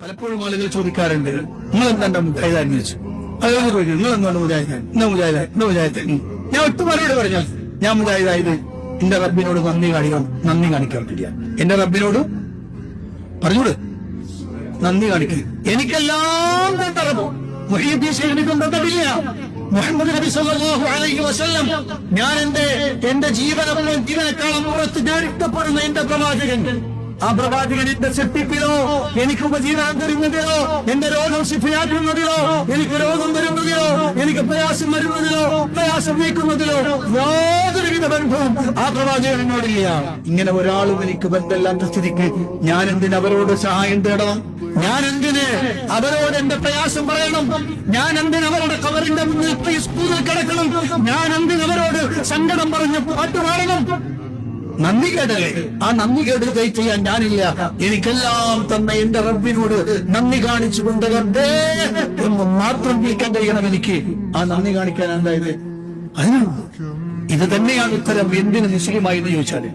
പലപ്പോഴും ആളുകൾ ചോദിക്കാറുണ്ട് നിങ്ങൾ എന്താ മുജാഹിദാന്ന് വെച്ചു അതൊക്കെ ചോദിക്കും നിങ്ങൾ എന്താണ് മുജാഹിദാൻ എന്താ മുജാഹിദ് എന്താ ഞാൻ ഒറ്റ മറുപടി പറഞ്ഞാൽ ഞാൻ മുജാഹിദായത് എന്റെ റബ്ബിനോട് നന്ദി കാണിക്കണം നന്ദി കാണിക്കാൻ പറ്റില്ല എന്റെ റബ്ബിനോട് പറഞ്ഞോട് നന്ദി കാണിക്കുക എനിക്കെല്ലാം തന്നിട്ടില്ല മുഹമ്മദ് നബി സല്ലല്ലാഹു അലൈഹി വസല്ലം ഞാൻ എന്റെ എന്റെ ജീവനം ജീവനക്കാലം പുറത്ത് ഞാൻ ഇഷ്ടപ്പെടുന്ന എന്റെ പ്രവാചകൻ. ആ പ്രവാചകൻ എന്റെ സൃഷ്ടിപ്പിലോ? എനിക്ക് ഉപജീവനം തരുന്നതിലോ? എന്റെ രോഗം ശിഫയാക്കുന്നതിലോ? എനിക്ക് രോഗം വരുന്നതിലോ? എനിക്ക് പ്രയാസം വരുന്നതിലോ? പ്രയാസം നീക്കുന്നതിലോ? യാതൊരുവിധ ബന്ധവും ആ പ്രവാചകനോടില്ല ഇങ്ങനെ ഒരാളും എനിക്ക് ബന്ധമില്ലാത്ത സ്ഥിതിക്ക് ഞാൻ എന്തിന് അവരോട് സഹായം തേടണം? ഞാൻ എന്തിന് അവരോട് എന്റെ പ്രയാസം പറയണം? ഞാൻ എന്തിന് അവരുടെ കവറിന്റെ മുന്നിൽ സ്കൂളിൽ കിടക്കണം? ഞാൻ എന്തിന് അവരോട് സങ്കടം പറഞ്ഞ് പാട്ട് പാടണം നന്ദി കേടല്ലേ ആ നന്ദി കേട് കൈ ചെയ്യാൻ ഞാനില്ല. എനിക്കെല്ലാം തന്ന എന്റെ റബ്ബിനോട് നന്ദി കാണിച്ചുകൊണ്ട് റബ്ബേ എന്ന് മാത്രം നീക്കാൻ കഴിയണം എനിക്ക്. ആ നന്ദി കാണിക്കാൻ എന്തായത് അതിനാണ് ഇത് തന്നെയാണ് ഉത്തരം. എന്തിന് നിശ്ചയമായി എന്ന് ചോദിച്ചാൽ?